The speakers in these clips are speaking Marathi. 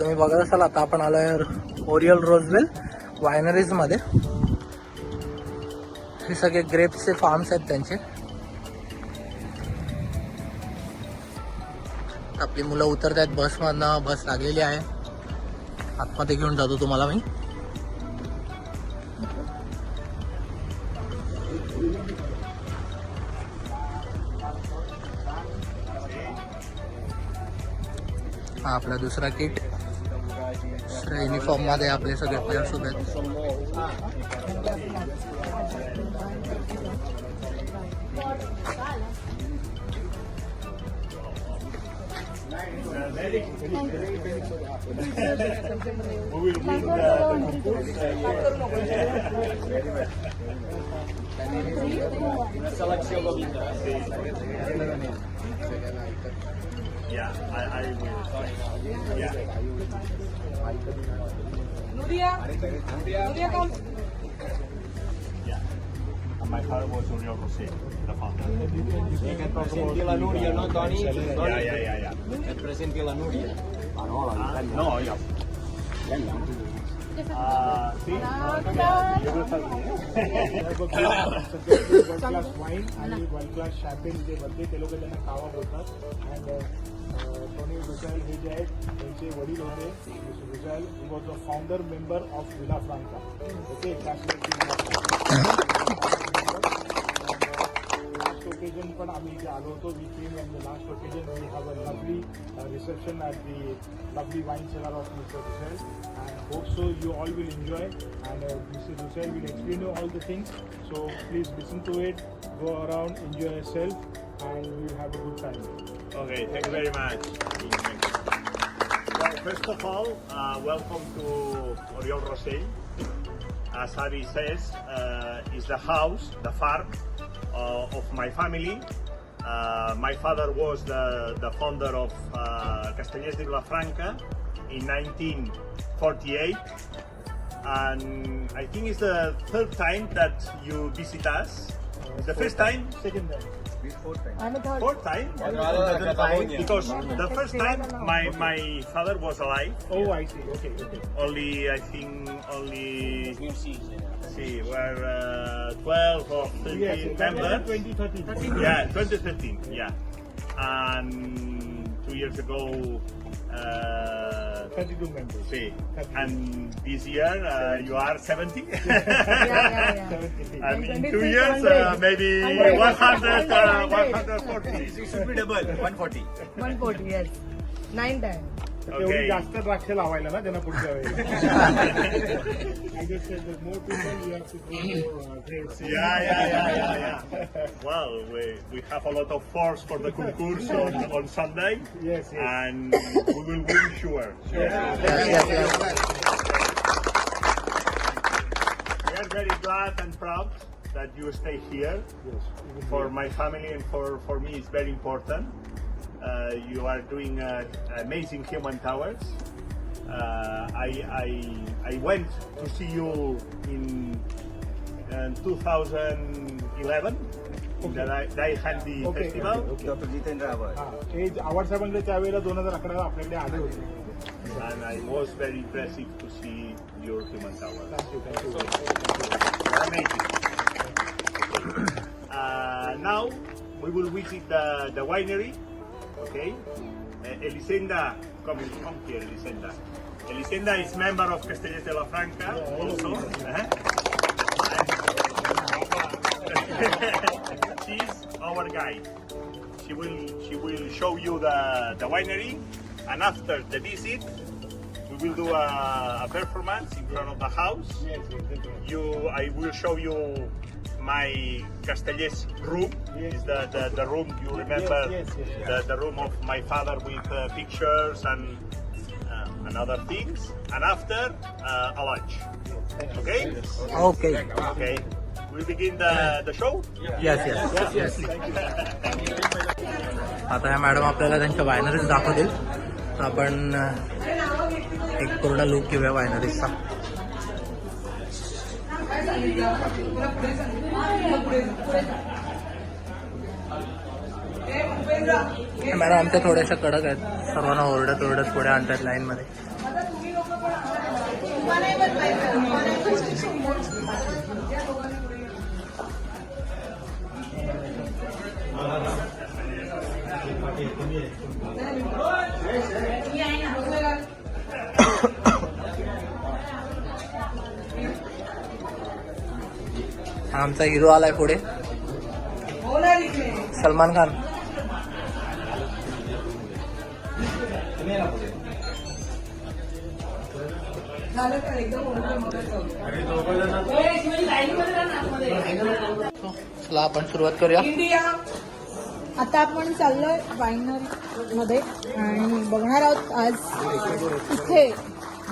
तुम्ही बघत असाल आता आपण आलोय ओरियल रोजवेल वायनरीजमध्ये. हे सगळे ग्रेप्सचे फार्म्स आहेत त्यांचे. आपली मुलं उतरत आहेत बसमधनं बस लागलेली आहे. आतमध्ये घेऊन जातो तुम्हाला मी. हा आपला दुसरा किट युनिफॉर्ममध्ये आपले सगळे प्लेयर्स उभे आहेत Yeah, I, I will. Yeah. Yeah. And my father was Uriel Rosé, the founder. Que et presenti la Núria, no, Toni? Yeah, yeah, yeah, yeah. Que et presenti la Núria. Ah, no, la Ah, no, yeah. Uh, sí. You will help me. World class wine आणि वर्ल्ड क्लास शॅम्पेन जे बनते ते लोक त्यांना कावा बोलतात अँड टोनी रुसाल हे जे आहेत त्यांचे वडील होते Russell he was the founder member of Villa Franca okay last occasion पण आम्ही इथे आलो होतो we came and the last occasion we have a lovely reception at the lovely wine cellar of mister Russell and hope so you all will enjoy and uh, Mr. Hussain will explain you all the things so please listen to it go around enjoy yourself and we will have a good time Okay, thank you very much. Well, first of all, uh, welcome to Oriol Rosell. As Avi says, uh, is the house, the farm uh, of my family. Uh, my father was the, the founder of uh, Castellers de Vilafranca in 1948. And I think it's the third time that you visit us. It's the first time? second time Fourth time? Because the first time my, my father was alive, oh I see. Okay okay. Only I think only see were uh, 12 or 13 yes members. in 2013 Yeah, 2013. Yeah, and two years ago, uh, 32 members see, and this year uh, you are 70. yeah, yeah. 73 And in two years, uh, maybe 100. 100, uh, 140. It should be double, 140. 140, yes. Nine times. तेवढी Okay. जास्त द्राक्ष लावायला ना त्यांना पुढच्या वेळी I just said that more people you have to go uh, grapes. Yeah, yeah, yeah, yeah, yeah. Well, we, we have a lot of force for the concurse on, on Sunday, Yes, yes. and we will win sure. Yes, yes, yes. We are very glad and proud that you stay here. Yes, even For my family and for, for me, it's very important. Uh, you are doing uh, amazing human towers. Uh, I, I, I went to see you in, in 2011 in the Dai Dai Handi Okay, Festival. okay, okay. Dr. Jitendra Awad. हा हे आवाड साहेबांकडे त्यावेळेला दोन हजार अकराला आपल्याकडे आले होते And I was very impressive to see your human towers. Thank you thank you Amazing. Uh, now we will visit the, the winery. Okay. Uh, Elisenda, come, come here, Elisenda. Elisenda is member of Castellers de la Franca also. Uh-huh. She's our guide. She will she will show you the, the winery, and after the visit, we will do a, a performance in front of the house you I will show you my Castellers room. Yes. Is the, the, the room you remember yes, yes, yes. The, the room of my father with uh, pictures and uh, and other things. And after uh, a lunch. Okay? Okay. Okay. We begin the, the show? Yes, yes. Yes आता ह्या मॅडम आपल्याला त्यांच्या वायनरीज दाखवतील तर आपण एक पूर्ण लुक घेऊया वायनरीजचा मॅडम आमच्या थोड्याशा कडक आहेत. सर्वांना ओरडत ओरडत पुढे आणतात लाईनमध्ये हा आमचा हिरो आलाय पुढे. सलमान खान. चला आपण सुरुवात करूया. आता आपण चाललोय वायनरी मध्ये. आणि बघणार आहोत आज इथे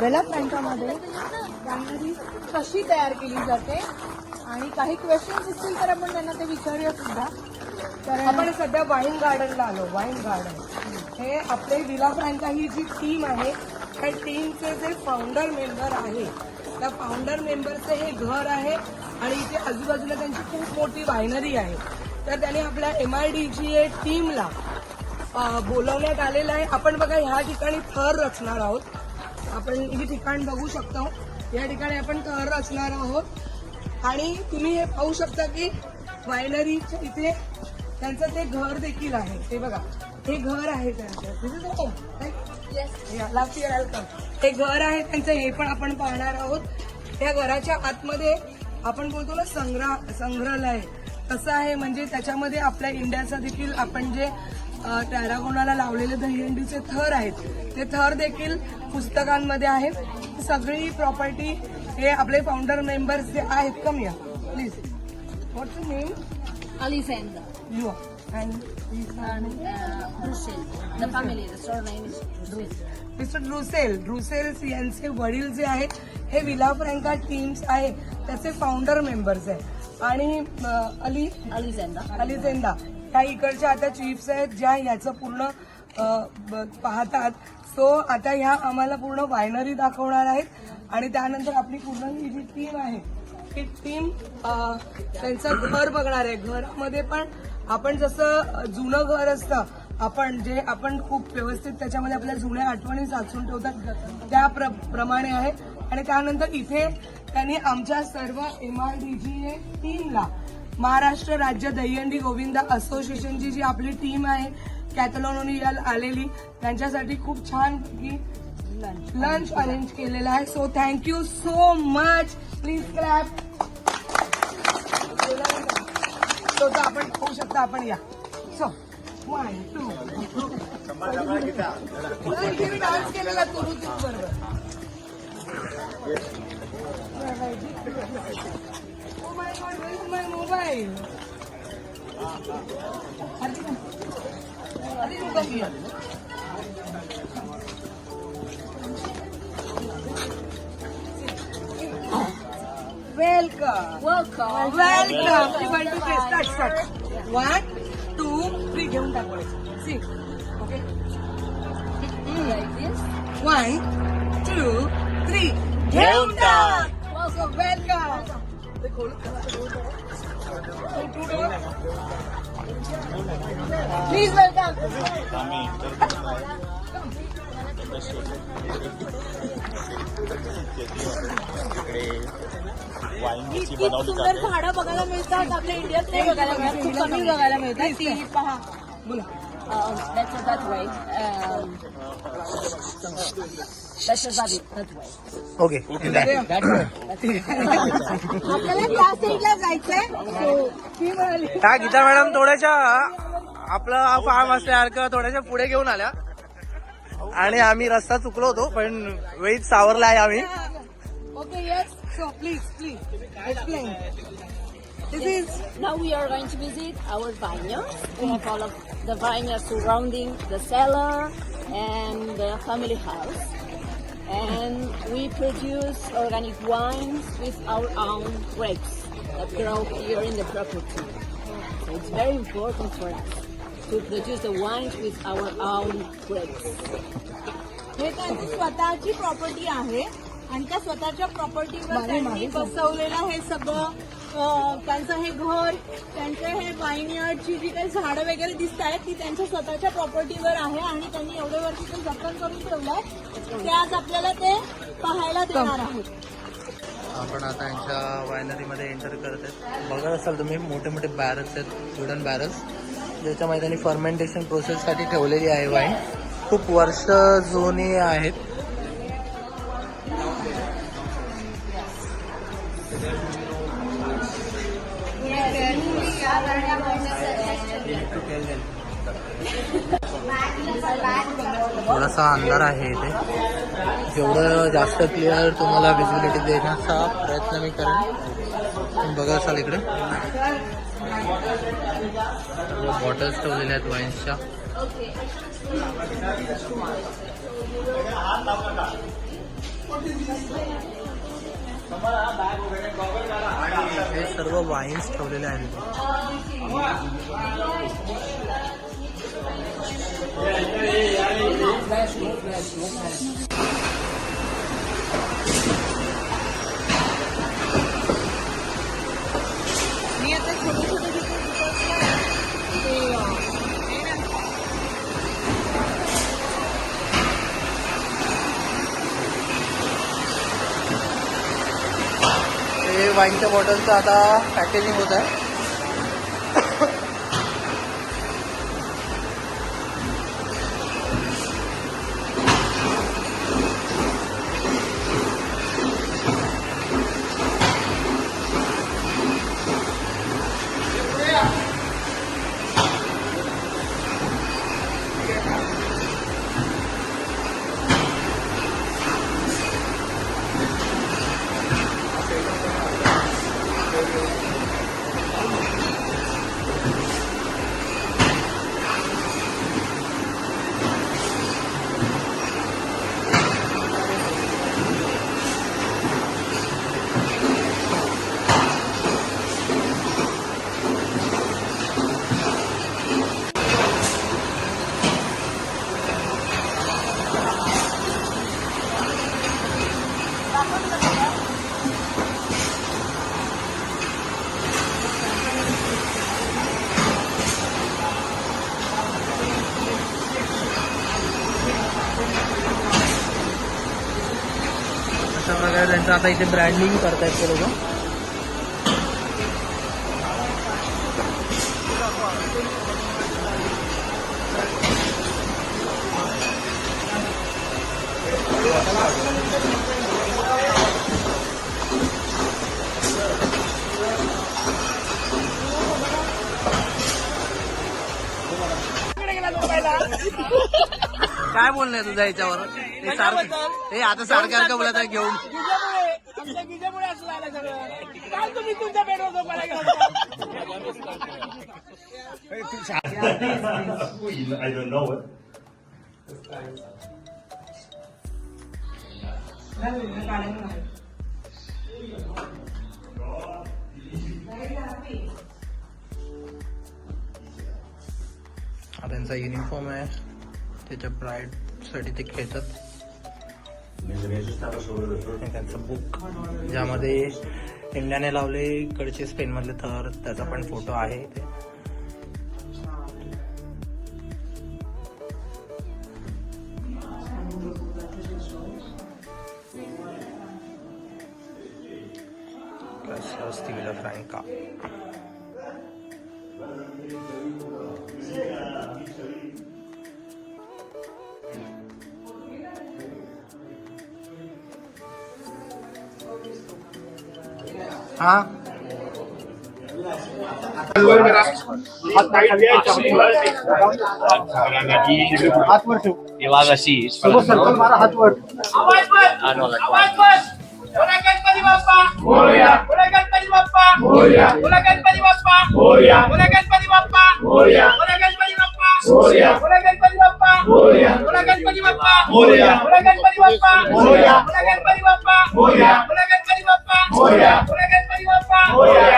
बेला फ्रँकामध्ये वायनरी कशी तयार केली जाते? आणि काही क्वेश्चन्स असतील तर आपण त्यांना ते विचारूया सुद्धा. तर आपण सध्या वाईन गार्डनला आलो वाईन गार्डन हे आपले विला फ्रँका ही जी टीम आहे त्या टीमचे जे फाउंडर मेंबर आहे त्या फाउंडर मेंबरचं हे घर आहे आणि इथे आजूबाजूला त्यांची खूप मोठी वायनरी आहे. तर त्यांनी आपल्या M I D G A टीमला बोलवण्यात आलेलं आहे. आपण बघा ह्या ठिकाणी थर रचणार आहोत. आपण हे ठिकाण बघू शकतो. या ठिकाणी आपण थर रचणार आहोत. आणि तुम्ही हे पाहू शकता की वायनरीच्या इथे त्यांचं ते घर देखील आहे. ते बघा. हे घर आहे त्यांचं. हे घर आहे त्यांचं हे पण आपण पाहणार आहोत. त्या घराच्या आतमध्ये आपण बोलतो ना संग्रह संग्रहालय. कसं आहे म्हणजे त्याच्यामध्ये आपल्या इंडियाचा देखील आपण जे टॅरागोनाला लावलेले दहीहंडीचे थर आहेत. ते थर देखील पुस्तकांमध्ये आहेत सगळी प्रॉपर्टी हे आपले फाउंडर मेंबर्स जे आहेत कमी please what's name you and and uh, Brussels. The family, the surname is Brussels. Mister Drussel Drussels यांचे वडील जे आहेत हे विला फ्रँका टीम्स आहे. त्याचे फाउंडर मेंबर्स आहे आणि अली? Alexander. अलिझेंदा ह्या इकडच्या आता चीफ्स आहेत ज्या ह्याचं पूर्ण ब- पाहतात. सो आता ह्या आम्हाला पूर्ण वायनरी दाखवणार आहेत. आणि त्यानंतर आपली पूर्ण ही जी टीम आहे ती टीम त्यांचं घर बघणार आहे. घरामध्ये पण आपण जसं जुनं घर असतं आपण जे आपण खूप व्यवस्थित त्याच्यामध्ये आपल्या जुन्या आठवणी साचून ठेवतात. त्या प्र- प्रमाणे आहे. आणि त्यानंतर इथे त्यांनी आमच्या सर्व एम आर डी जी टीमला महाराष्ट्र राज्य दहीहंडी गोविंद असोसिएशनची जी आपली टीम आहे कॅथलॉनोनियल आलेली. त्यांच्यासाठी खूप छान लंच अरेंज केलेला आहे. So thank you so much please clap तो तर आपण होऊ शकता आपण या. सो वन टू डान्स केलेला ऋतिक बरोबर. my mobile. Ali, you come here. Welcome. Welcome. Welcome. You want to press. Start, start. One, two, three. Down backwards. See. Okay. Like this. One, two, three. Down, down. Please welcome. इतकी सुंदर झाडं बघायला मिळतात आपल्या इंडियात नाही बघायला मिळत खूप कमी बघायला मिळतात ती पहा. Um, that's that way. Um, that's that it. That way. Okay आपल्याला त्या साईडला जायचंय So, ती म्हणाली त्या गीता मॅडम थोड्याशा आपलं फार्म असल्यासारखं थोड्याशा पुढे घेऊन आल्या आणि आम्ही रस्ता चुकलो होतो पण वेळीच सावरला आहे आम्ही Okay, yes. So, please, please, explain. This is Now we are going to visit our vineyards. We have all of the vineyards surrounding the cellar and the family house. And we produce organic wines with our own grapes that grow here in the property. So it's very important for us to produce the wines with our own grapes. हे त्यांची स्वतःची प्रॉपर्टी आहे आणि त्या स्वतःच्या प्रॉपर्टीवर त्यांनी बसवलेलं हे सगळं अं, त्यांचं हे घर त्यांचे हे वाईनयार्डची जी काही झाडं वगैरे दिसत आहेत ती त्यांच्या स्वतःच्या प्रॉपर्टीवर आहे आणि त्यांनी एवढे वर्ष ते जतन करून ठेवलंय. ते आज आपल्याला ते पाहायला देणार आहोत. आपण आता यांच्या वायनरीमध्ये एंटर करत आहेत. बघत असाल तुम्ही मोठे मोठे बॅरल्स आहेत वुडन बॅरल्स ज्याच्यामध्ये त्यांनी फर्मेंटेशन प्रोसेससाठी ठेवलेली आहे वाईन खूप वर्ष जुनी आहेत. थोडासा अंधार आहे इथे. जेवढं जास्त क्लिअर तुम्हाला विजिबिलिटी देण्याचा प्रयत्न मी करेन. तुम्ही बघा असाल इकडे. बॉटल्स ठेवलेल्या आहेत वाईन्सच्या हे सर्व वाईन्स ठेवलेले आहेत. वाईनच्या बॉटलचं आता पॅकेजिंग होत आहे. प्रकारे त्यांचं आता इथे ब्रँडिंग करतायत ते लोक. काय बोलणं आहे तुझं याच्यावर? हे सारखं हे आता सारखं सारखं बोलत आहे घेऊन. तुम्ही तुमच्या बेडवर झोपायला गेला I don't know it. हा त्यांचा युनिफॉर्म आहे. त्याच्या ब्राईडसाठी ते खेळतात. हे त्यांचं बुक ज्यामध्ये इंडियाने लावले इकडचे स्पेन मधले तर त्याचा पण फोटो आहे इथे. Hai. हातवर Oh, yeah.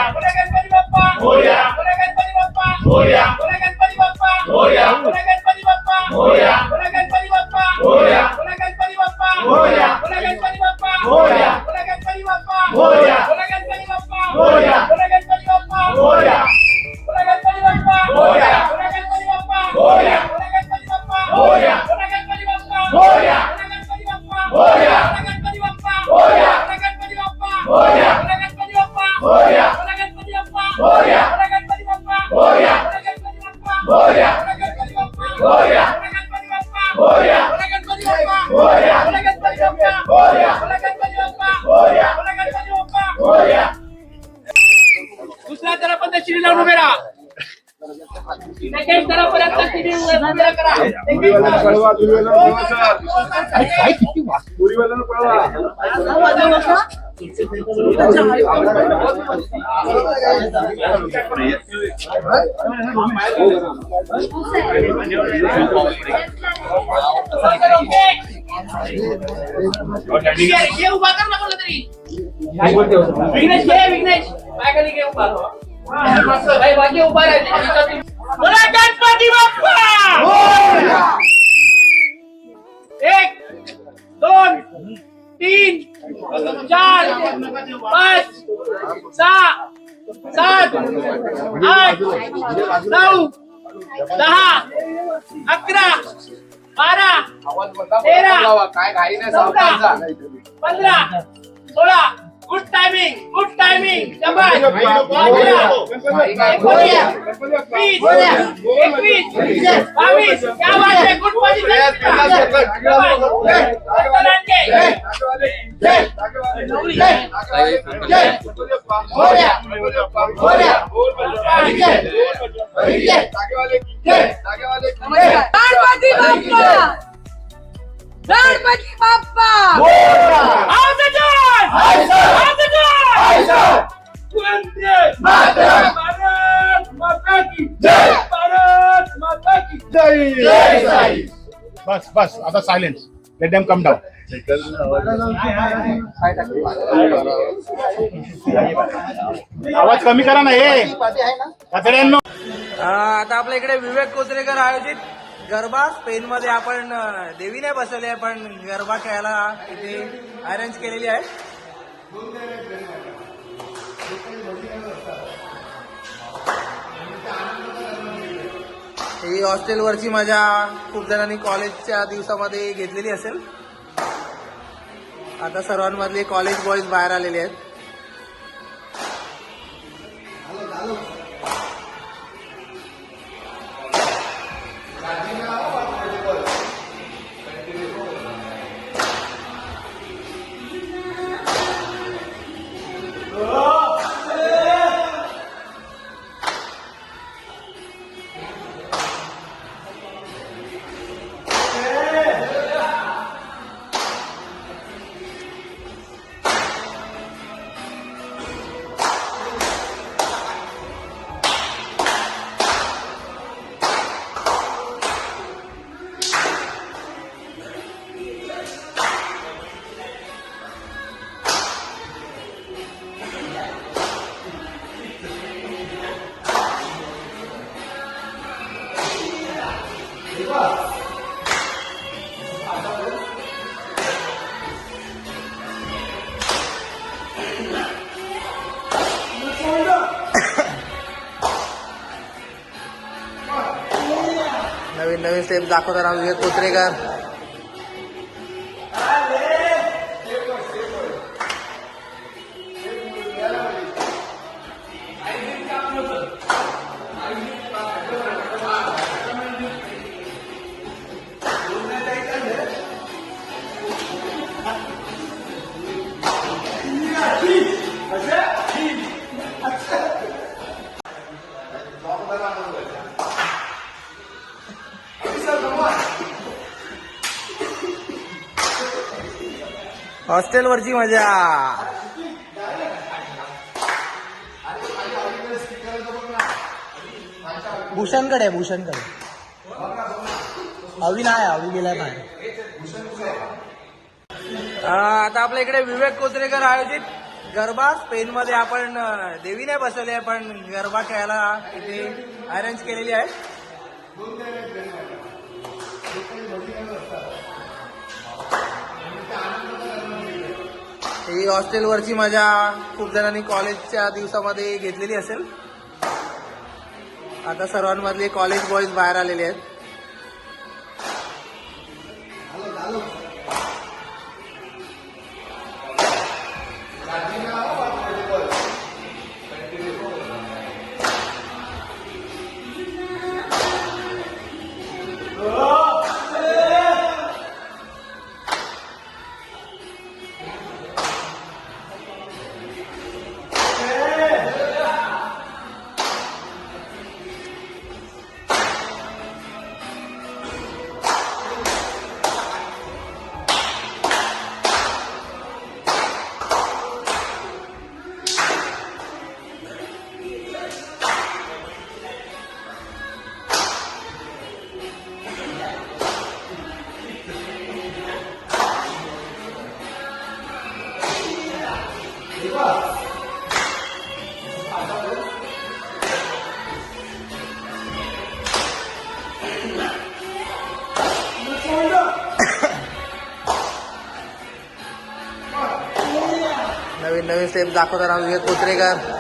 घे उभा कर ना कोणला तरी विघ्नेश घे विघ्नेश. पायाखाली घे उभा हा, मस्त. भाई बाकी उभा राहायचे नऊ दहा अकरा बारा तेरा चौदा पंधरा सोळा गुड टायमिंग गुड टायमिंग एकवीस बावीस क्या बात है गुड पोझिशन गणपती बाप्पा गणपती बाप्पा बस बस आता silence let them come down आवाज कमी करा ना हे. आता आपल्या इकडे विवेक कोचरेकर आयोजित गरबा. स्पेन मध्ये आपण देवी नाही बसवली आहे पण गरबा खेळायला इथे अरेंज केलेली आहे. ही हॉस्टेलवरची मजा खूप जणांनी कॉलेजच्या दिवसामध्ये घेतलेली असेल. आता सर्वांमधले कॉलेज बॉईज बाहेर आलेले आहेत. दाखवत राहू हे कुत्रेकर हॉस्टेलवरची मजा. भूषणकडे आहे भूषणकडे. अवी नाही अवी गेलाय बाहेर. आता आपल्या इकडे विवेक कोचरेकर आयोजित गरबा. स्पेन मध्ये आपण देवी नाही बसवली आहे पण गरबा खेळायला इथे अरेंज केलेली आहे. ही हॉस्टेलवरची मजा खूप जणांनी कॉलेजच्या दिवसामध्ये घेतलेली असेल. आता सर्वांमधले कॉलेज बॉईज बाहेर आलेले आहेत. दाखवणार आहोत विवेक कुत्रेकर